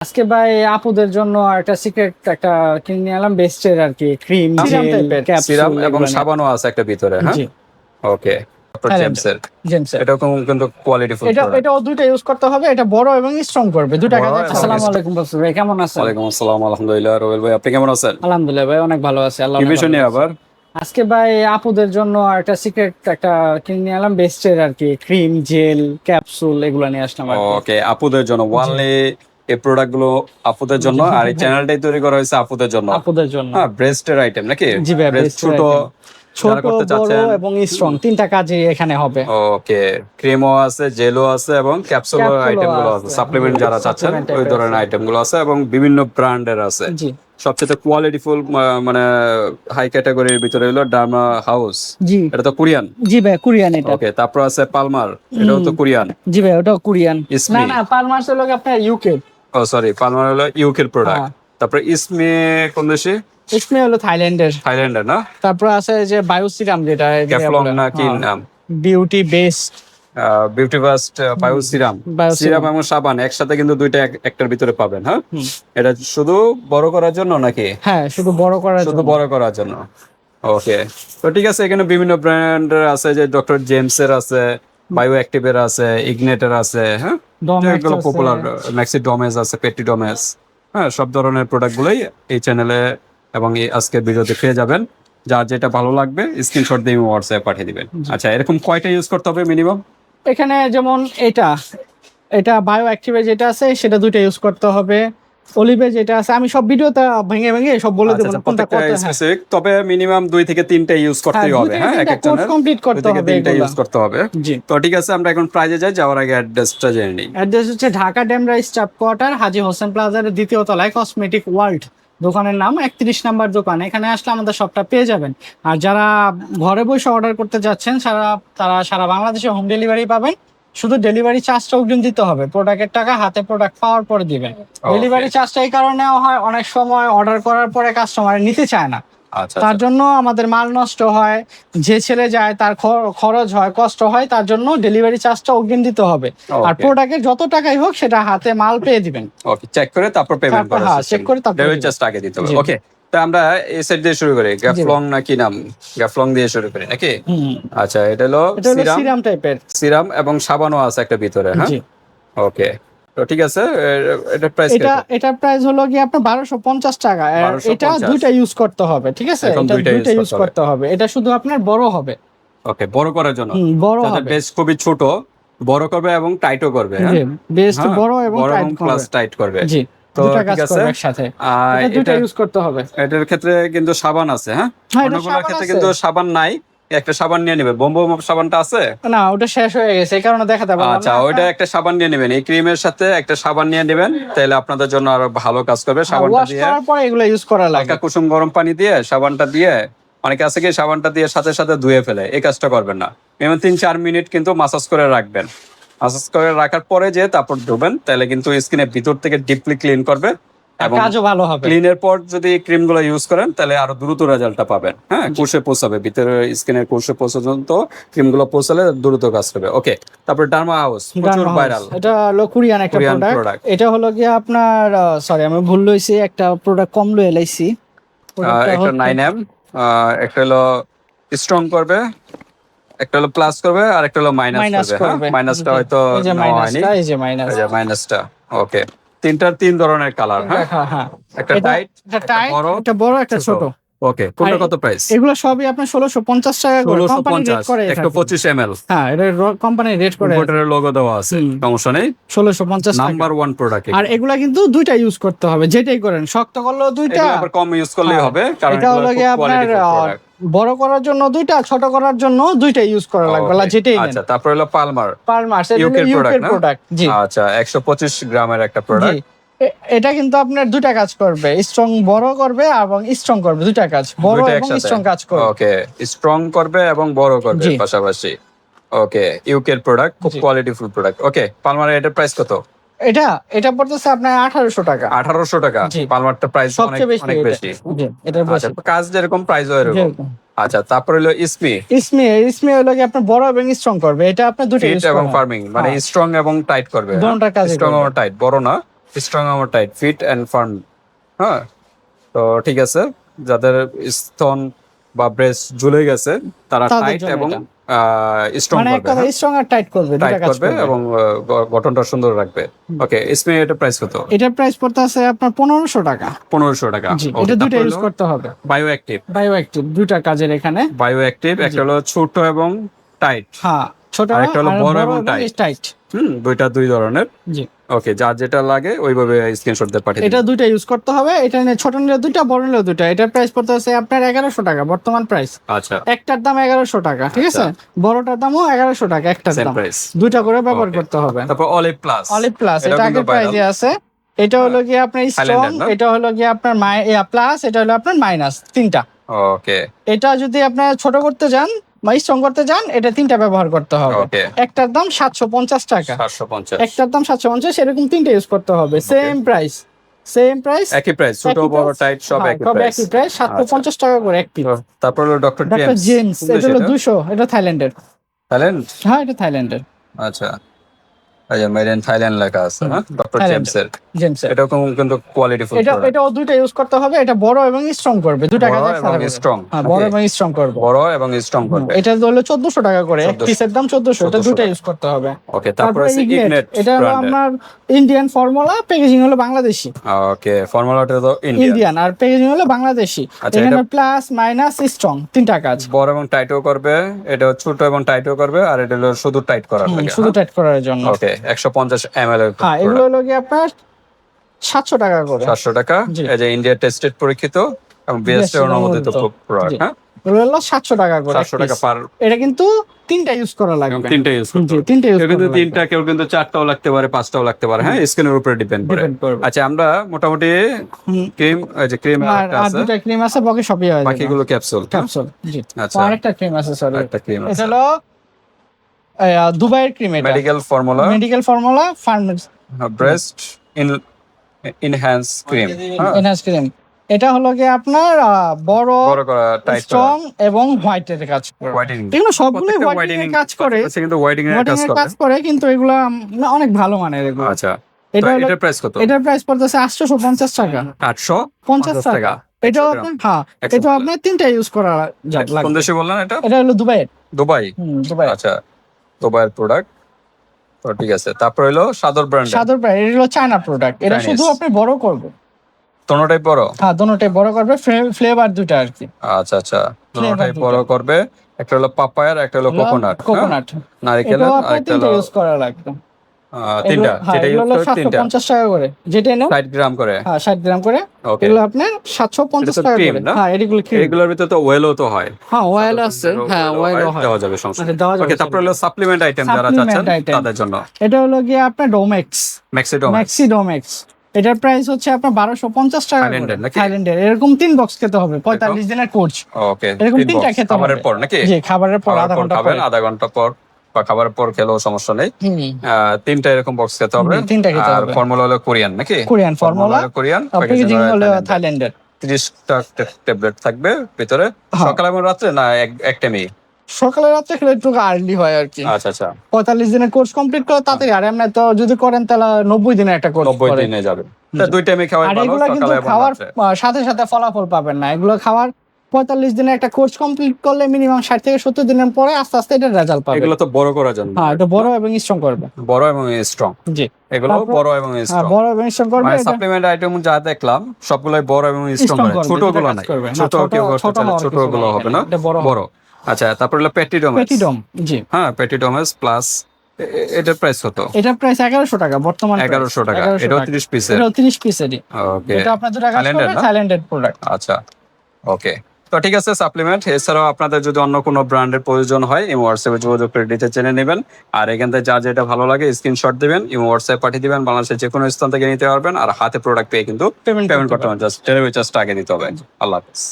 আজকে ভাই আপুদের জন্য একটা সিক্রেট একটা কিনে নিয়ে এলাম বেস্টের আর কি ক্রিম সিরাম এবং সাবানও আছে একটা ভিতরে হ্যাঁ? ওকে Highlander। জেমসের জেমস এটা কিন্তু কোয়ালিটি ফুল এটা এটা দুইটা ইউজ করতে হবে এটা বড় এবং স্ট্রং করবে দুইটা বড় আসসালামু আলাইকুম বসু ভাই কেমন আছেন? ওয়ালাইকুম আসসালাম আলহামদুলিল্লাহ ভাই আপনি কেমন আছেন? আলহামদুলিল্লাহ ভাই অনেক ভালো আছে আল্লাহ কি। আবার? আজকে ভাই আপুদের জন্য একটা সিক্রেট একটা কিনে নিয়ে এলাম বেস্টের আর কি ক্রিম জেল ক্যাপসুল এগুলো নিয়ে আসলাম ওকে আপুদের জন্য ওয়ানলি এই প্রোডাক্টগুলো আপুদের জন্য আর এই চ্যানেলটাই তৈরি করা হয়েছে আপুদের জন্য। আপুদের জন্য। হ্যাঁ ব্রেস্টের আইটেম নাকি? জি ভাই, ছোট ছোট বড় এবং স্ট্রং তিনটা কাজই এখানে হবে। ওকে ক্রিমও আছে জেলও আছে এবং ক্যাপসুল আছে। সাপ্লিমেন্ট যারা চাচ্ছেন ওই ধরনের আছে। এবং বিভিন্ন ব্র্যান্ডের আছে। জি। সবচেয়ে কোয়ালিটিফুল মানে হাই ক্যাটাগরির ভিতরে হলো ডার্মা হাউস জি। এটা তো কোরিয়ান জি ভাই কোরিয়ান এটা। ওকে তারপর আছে পালমার এটাও তো কোরিয়ান জি ভাই ওটাও কোরিয়ান না না হলো কি আপনার ইউকে ও সরি পালমার হলো ইউকের প্রোডাক্ট হ্যাঁ। তারপর কোন দেশে? ইসমে হলো থাইল্যান্ডের। থাইল্যান্ডের না? তারপর আছে যে বায়োসিরাম যেটা ক্যাফলং না কি হ্যাঁ। নাম? Beauty best beauty fast bio serum serum এবং সাবান একসাথে কিন্তু দুইটা এক- একটার ভিতরে পাবেন হ্যাঁ? এটা শুধু বড় করার জন্য নাকি? হ্যাঁ শুধু বড় করার শুধু বড় করার জন্য। ওকে। তো ঠিক আছে এখানে বিভিন্ন ব্র্যান্ডের আছে যে ডক্টর জেমসের আছে বায়ো অ্যাক্টিভের আছে ইগনেটের আছে হ্যাঁ? এগুলো পপুলার ম্যাক্সি ডোমেজ আছে পেটি ডোমেজ হ্যাঁ? সব ধরনের প্রোডাক্টগুলোই এই চ্যানেলে এবং এই আজকের ভিডিওতে পেয়ে যাবেন। যার যেটা ভালো লাগবে স্ক্রিনশট দিয়ে হোয়াটসঅ্যাপে পাঠিয়ে দিবেন। আচ্ছা এরকম কয়টা ইউজ করতে হবে মিনিমাম এখানে যেমন এটা এটা বায়ো অ্যাক্টিভে যেটা আছে সেটা দুইটা ইউজ করতে হবে। অলিভে যেটা আছে আমি সব ভিডিওতে ভেঙে ভেঙে সব বলে দেবো কোনটা আচ্ছা, কত হ্যাঁ। স্পেসিফিক তবে মিনিমাম দুই থেকে তিনটা ইউজ করতেই হ্যাঁ, হবে হ্যাঁ এক তিনটা এক চ্যানেল করতে হবে তিনটা ইউজ করতে হবে। জি। তো ঠিক আছে আমরা এখন প্রাইজে যাই যাওয়ার আগে অ্যাড্রেসটা জেনে নিই। অ্যাড্রেস হচ্ছে ঢাকা ড্যামরা স্টাফ কোয়ার্টার হাজি হোসেন প্লাজার দ্বিতীয় তলায় কসমেটিক ওয়ার্ল্ড দোকানের নাম একত্রিশ নাম্বার দোকান। এখানে আসলে আমাদের সবটা পেয়ে যাবেন। আর যারা ঘরে বসে অর্ডার করতে যাচ্ছেন সারা তারা সারা বাংলাদেশে হোম ডেলিভারি পাবেন। শুধু ডেলিভারি চার্জটা অগ্রিম দিতে হবে। প্রোডাক্টের টাকা হাতে প্রোডাক্ট পাওয়ার পরে দিবেন। ডেলিভারি চার্জটা এই কারণে হয় অনেক সময় অর্ডার করার পরে কাস্টমার নিতে চায় না। তার জন্য আমাদের মাল নষ্ট হয় যে ছেলে যায় তার খরচ হয় কষ্ট হয় তার জন্য ডেলিভারি চার্জটা অগ্রিম দিতে হবে। আর. প্রোডাক্টের যত টাকাই হোক সেটা হাতে মাল পেয়ে দিবেন। ওকে চেক করে তারপর পেমেন্ট করা হ্যাঁ, check করে তারপর ডেলিভারি। চার্জটা আগে দিতে হবে। ওকে তো আমরা এই সাইড দিয়ে শুরু করি। গ্যাফলং না কি নাম? গ্যাফলং দিয়ে শুরু করি নাকি? আচ্ছা এটা হলো সিরাম। টাইপের সিরাম এবং সাবানও আছে একটা ভিতরে হ্যাঁ? ওকে তো ঠিক আছে এ- এটার প্রাইস এটা এটার প্রাইস হলো কি আপনার বারোশো পঞ্চাশ টাকা। এটা দুইটা ইউজ করতে হবে ঠিক আছে? এটা দুইটা ইউজ করতে হবে। এটা শুধু আপনার বড় হবে। ওকে বড় করার জন্য। বড় হবে। বেশ খুবই ছোট বড় করবে এবং টাইটও করবে হ্যাঁ? বেস্ট হ্যাঁ, বড় এবং টাইট প্লাস টাইট করবে। জি তো ঠিক আছে। একসাথে। এটা দুইটা ইউজ করতে হবে। এটার ক্ষেত্রে কিন্তু সাবান আছে হ্যাঁ? হ্যাঁ, এটা ক্ষেত্রে কিন্তু সাবান নাই। একটা সাবান নিয়ে নেবে। বোম্বো সাবানটা আছে? না ওটা শেষ হয়ে গেছে এই কারণে দেখাতে পারলাম আচ্ছা না। ওইটা একটা সাবান নিয়ে নেবেন। এই ক্রিমের সাথে একটা সাবান নিয়ে নেবেন তাহলে আপনাদের জন্য আরও ভালো কাজ করবে সাবানটা ওয়াশ দিয়ে। করার পরে এগুলো ইউজ করা লাগে। হালকা কুসুম গরম পানি দিয়ে সাবানটা দিয়ে অনেকে আছে কি সাবানটা দিয়ে সাথে সাথে ধুয়ে ফেলে এই কাজটা করবেন না। মিনিমাম তিন চার মিনিট কিন্তু মাসাজ করে রাখবেন। মাসাজ করে রাখার পরে যে তারপর ধুবেন তাহলে কিন্তু স্কিনের ভিতর থেকে ডিপলি ক্লিন করবে। কাজও ভালো হবে। ক্লিনের পর যদি ক্রিমগুলো ইউজ করেন তাহলে আরও দ্রুত রেজাল্টটা পাবেন। হ্যাঁ কোষে পৌঁছাবে ভিতরে স্কিনের কোষে ক্রিমগুলো পৌঁছালে দ্রুত কাজ করবে। ওকে তারপর ডার্মা হাউস প্রচুর ভাইরাল এটা হলো কোরিয়ান একটা প্রোডাক্ট এটা হলো কি আপনার সরি আমি ভুল লইছি একটা প্রোডাক্ট কম লই এলাইছি একটা নাইন এম একটা হলো স্ট্রং করবে একটা হলো প্লাস করবে আর একটা হলো মাইনাস করবে হ্যাঁ? মাইনাসটা হয়তো এই যে মাইনাসটা মাইনাস এই যে মাইনাসটা ওকে তিনটার তিন ধরনের কালার হ্যাঁ? হ্যাঁ হ্যাঁ একটা টাইট একটা বড় একটা ছোট। ওকে কোনটা কত প্রাইস এগুলো সবই আপনার ষোলোশো পঞ্চাশ টাকা করে। কোম্পানি রেট করে একটা পঁচিশ এম হ্যাঁ এটা কোম্পানি রেট করে। ইম্পোর্টারের লোগো দেওয়া আছে সমস্যা নেই। ষোলোশো পঞ্চাশ টাকা। নাম্বার ওয়ান প্রোডাক্ট আর এগুলা কিন্তু দুইটা ইউজ করতে হবে যেটাই করেন। শক্ত করলেও দুইটা। আবার কম ইউজ করলেই হ্যাঁ, হবে কারণ এটা হলো আপনার বড় করার জন্য দুইটা ছোট করার জন্য দুইটা ইউজ করা লাগবে যেটাই আচ্ছা তারপর হলো পালমার পার মাস এটা UK হলো র product ইউকের? প্রোডাক্ট জি। আচ্ছা একশো পঁচিশ গ্রামের একটা প্রোডাক্ট এটা কিন্তু আপনার দুইটা কাজ করবে স্ট্রং বড় করবে এবং স্ট্রং করবে দুইটা কাজ বড় এবং স্ট্রং কাজ করবে। ওকে স্ট্রং করবে এবং বড় করবে পাশাপাশি। ওকে ইউকের প্রোডাক্ট খুব। কোয়ালিটিফুল প্রোডাক্ট ওকে পালমারের এটার প্রাইস কত? এটা এটা পড়তেছে আপনার আঠারোশো টাকা। আঠারোশো টাকা। পালমারটা প্রাইস অনেক সবচেয়ে বেশি অনেক বেশি। আচ্ছা বেশি। কাজ যেরকম প্রাইস এরকম আচ্ছা তারপর হলো ইসমি। ইসমি ইসমি হলো কি আপনার বড় এবং স্ট্রং করবে। এটা আপনার দুটো ফিট এবং ফার্মিং মানে হ্যাঁ। স্ট্রং এবং টাইট করবে। দোনোটা কাজই স্ট্রং করবে। এবং টাইট বড় না। স্ট্রং আমার টাইট ফিট অ্যান্ড ফার্ম হ্যাঁ? তো ঠিক আছে যাদের স্তন বা ব্রেস্ট ঝুলে গেছে তারা টাইট এবং। স্ট্রং মানে করবে স্ট্রং আর টাইট করবে টাইট করবে এবং গঠনটা সুন্দর রাখবে। ওকে স্প্রে এটা প্রাইস কত? এটা প্রাইস পড়তে আছে আপনার পনেরোশো টাকা। পনেরোশো টাকা এটা দুটো ইউজ করতে হবে। বায়ো অ্যাক্টিভ বায়ো অ্যাক্টিভ দুটা কাজের এখানে। বায়ো অ্যাক্টিভ একটা হলো ছোট এবং টাইট হ্যাঁ ছোট আর একটা হলো বড় এবং টাইট হুম দুইটা দুই ধরনের। জি। ওকে যার যেটা লাগে ওইভাবে স্ক্রিনশট দিয়ে পাঠিয়ে এটা দুইটা ইউজ করতে হবে এটা নিয়ে ছোট নিলে দুইটা বড় নিলে দুইটা। এটার প্রাইস পড়তে আছে আপনার এগারোশো টাকা বর্তমান প্রাইস আচ্ছা। একটার দাম এগারোশো টাকা ঠিক আছে? বড়টার দামও এগারোশো টাকা একটার দাম। প্রাইস দুইটা করে ব্যবহার করতে হবে। তারপর অলিভ প্লাস অলিভ প্লাস এটা আগের প্রাইজে আছে। এটা হলো কি আপনার স্ট্রং এটা হলো কি আপনার প্লাস এটা হলো আপনার মাইনাস তিনটা। ওকে এটা যদি আপনার ছোট করতে যান বা স্ট্রং করতে যান এটা তিনটা ব্যবহার করতে হবে। একটার দাম সাতশো পঞ্চাশ টাকা। একটার দাম সাতশো পঞ্চাশ এরকম তিনটা ইউজ করতে হবে। সেম প্রাইস সেম প্রাইস একই প্রাইস ছোট বড় টাইট সব একই প্রাইস একই প্রাইস সাতশো আচ্ছা। পঞ্চাশ টাকা করে এক পিস তারপর হলো ডক্টর জেমস এটা হলো দুশো এটা থাইল্যান্ডের থাইল্যান্ড হ্যাঁ এটা থাইল্যান্ডের আচ্ছা। থাইল্যান্ড লেখা আছে হ্যাঁ? ডক্টর জেমস এর। জেমস এটা কিন্তু কোয়ালিটি ফুল এটা এটা দুইটা ইউজ করতে হবে এটা বড় এবং স্ট্রং করবে দুটা কাজ হ্যাঁ বড় এবং স্ট্রং করবে। বড় এবং স্ট্রং করবে। এটা হলো টাকা করে এক পিসের দাম চোদ্দশো এটা 1400 ইউজ করতে হবে। ওকে তারপর আছে ইগনেট ইগনেট এটা হলো আপনার ইন্ডিয়ান ফর্মুলা প্যাকেজিং হলো বাংলাদেশি। ওকে ফর্মুলাটা তো ইন্ডিয়ান আর প্যাকেজিং হলো বাংলাদেশি। এখানে প্লাস মাইনাস স্ট্রং তিনটা কাজ। বড় এবং টাইটও করবে এটা ছোট এবং টাইটও করবে আর এটা হলো শুধু টাইট করার শুধু টাইট করার জন্য। ওকে একশো পঞ্চাশ এম এল হ্যাঁ এগুলো হলো কি আপনার সাতশো টাকা করে। সাতশো টাকা? এই যে ইন্ডিয়া টেস্টেড পরীক্ষিত এবং বিএসটি অনুমোদিত অনুমোদিত। প্রোডাক্ট হ্যাঁ? হলো সাতশো টাকা করে সাতশো এক টাকা পার এটা কিন্তু তিনটা ইউজ করা লাগবে। তিনটা ইউজ তিনটা ইউজ কিন্তু তিনটা কেউ কিন্তু চারটাও লাগতে পারে পাঁচটাও লাগতে পারে হ্যাঁ? স্কিনের উপরে ডিপেন্ড করে। আচ্ছা আমরা মোটামুটি ক্রিম যে ক্রিম আছে। দুটা ক্রিম আছে বাকি সবই হয় বাকিগুলো ক্যাপসুল ক্যাপসুল জি। আচ্ছা। আরেকটা ক্রিম আছে সরি একটা ক্রিম এটা হলো এই, আহ, দুবাইয়ের ক্রিম এটা। Medical formula medical formula ফার্মেস breast in enhance cream cream এটা হলো কি আপনার বড় স্ট্রং এবং হোয়াইটের কাজ করে। এগুলো হোয়াইটিং এর কাজ করে। কিন্তু হোয়াইটিং এর কাজ করে। কিন্তু এগুলো অনেক ভালো মানের এগুলো। আচ্ছা। এটা এটা এটার প্রাইস কত? এটার প্রাইস পড়তেছে আটশোশো পঞ্চাশ টাকা। আটশো? পঞ্চাশ টাকা। এটা আপনার হ্যাঁ এটা আপনার তিনটা ইউজ করা যা- কোন দেশে বললেন এটা? এটা হলো দুবাইয়ের। দুবাই। দুবাই। আচ্ছা। দুবাইয়ের প্রোডাক্ট তো ঠিক আছে তারপর হলো সাদর ব্র্যান্ড সাদর ব্র্যান্ড এটা হলো চায়না প্রোডাক্ট এটা শুধু আপনি বড় করবে। দোনোটাই বড়? হ্যাঁ দোনোটাই বড় করবে ফ্লেভার দুটো আর কি। আচ্ছা আচ্ছা দোনোটাই বড় করবে। একটা হলো পাপায়ার একটা হলো কোকোনাট কোকোনাট নারকেল আর একটা হলো ইউজ করা লাগবে। তিনটা যেটা ইউজ করে তিনটা। পঞ্চাশ টাকা করে। যেটা নেন ষাট গ্রাম করে। হ্যাঁ ষাট গ্রাম করে। এগুলো আপনার সাতশো পঞ্চাশ এটা তো টাকা করে। হ্যাঁ এগুলো cream। এগুলোর ভিতরে তো ওয়েলও তো হয়। হ্যাঁ ওয়েল আছে। হ্যাঁ ওয়েল হয়। দেওয়া যাবে সমস্যা আচ্ছা, দেওয়া যাবে ওকে তারপর হলো সাপ্লিমেন্ট আইটেম যারা চাচ্ছেন তাদের জন্য। এটা হলো গিয়ে আপনার ডোমেক্স এটার প্রাইস হচ্ছে আপনার বারোশো পঞ্চাশ টাকা থাইল্যান্ডের এরকম তিন বক্স খেতে হবে। পঁয়তাল্লিশ দিনের কোর্স ওকে এরকম তিনটা খেতে হবে। খাবারের পর নাকি? খাবারের পর আধা ঘণ্টা আধা ঘণ্টা পর। বা খাবারের পর খেলেও সমস্যা নেই। তিনটা এরকম বক্স খেতে হবে। তিনটা খেতে হবে। ফর্মুলা হলো কোরিয়ান নাকি? কোরিয়ান ফর্মুলা কোরিয়ান প্যাকেজিং হলো থাইল্যান্ডের তিরিশটা ট্যাবলেট থাকবে ভিতরে। হ্যাঁ। সকালে এবং রাত্রে না এক এক টাইমে সকালে রাত্রে খেলে একটু আর্লি হয় আর কি। আচ্ছা আচ্ছা। পঁয়তাল্লিশ দিনের কোর্স কমপ্লিট করে তাড়াতাড়ি আর এমনি তো যদি করেন তাহলে নব্বই দিনের একটা কোর্স নব্বই দিনে যাবে। দুই টাইমে খাওয়াই আর এগুলো কিন্তু খাওয়ার সাথে সাথে ফলাফল পাবেন না। এগুলো খাওয়ার পঁয়তাল্লিশ দিনের একটা কোর্স কমপ্লিট করলে মিনিমাম ষাট থেকে সত্তর দিনের পরে আস্তে আস্তে এটা রেজাল্ট পাবে। এগুলো তো বড় করার জন্য হ্যাঁ এটা বড় এবং স্ট্রং করবে। বড় এবং স্ট্রং জি। এগুলো বড় এবং হ্যাঁ স্ট্রং বড় এবং স্ট্রং করবে মানে সাপ্লিমেন্ট আইটেম যা দেখলাম সবগুলাই বড় এবং স্ট্রং strong করবে, ছোটগুলো নাই। ছোট কেউ করতে ছোট চাইলে হওয়ার ছোট কিছু গুলো হবে না। বড়। আচ্ছা তারপর হলো পেটিডোমাস পেটিডম জি। হ্যাঁ পেটিডোমাস প্লাস এটার প্রাইস কত? এটার প্রাইস এগারোশো টাকা বর্তমান এগারোশো টাকা। এটাও তিরিশ পিসের এটা তিরিশ পিসেরই ওকে এটা আপনার না? থাইল্যান্ডের প্রোডাক্ট আচ্ছা। ওকে তো ঠিক আছে সাপ্লিমেন্ট এছাড়াও আপনাদের যদি অন্য কোনো ব্র্যান্ডের প্রয়োজন হয় ইমো হোয়াটসঅ্যাপে যোগাযোগ করে ডিটে জেনে নেবেন। আর এখান থেকে যা যেটা ভালো লাগে স্ক্রিনশট দেবেন ইমো হোয়াটসঅ্যাপ পাঠিয়ে দেবেন। বাংলাদেশের যে কোনো স্থান থেকে নিতে পারবেন। আর হাতে প্রোডাক্ট পেয়ে কিন্তু পেমেন্ট পেমেন্ট করতে হবে জাস্ট ডেলিভারি চার্জটা আগে নিতে হবে। আল্লাহ হাফিজ।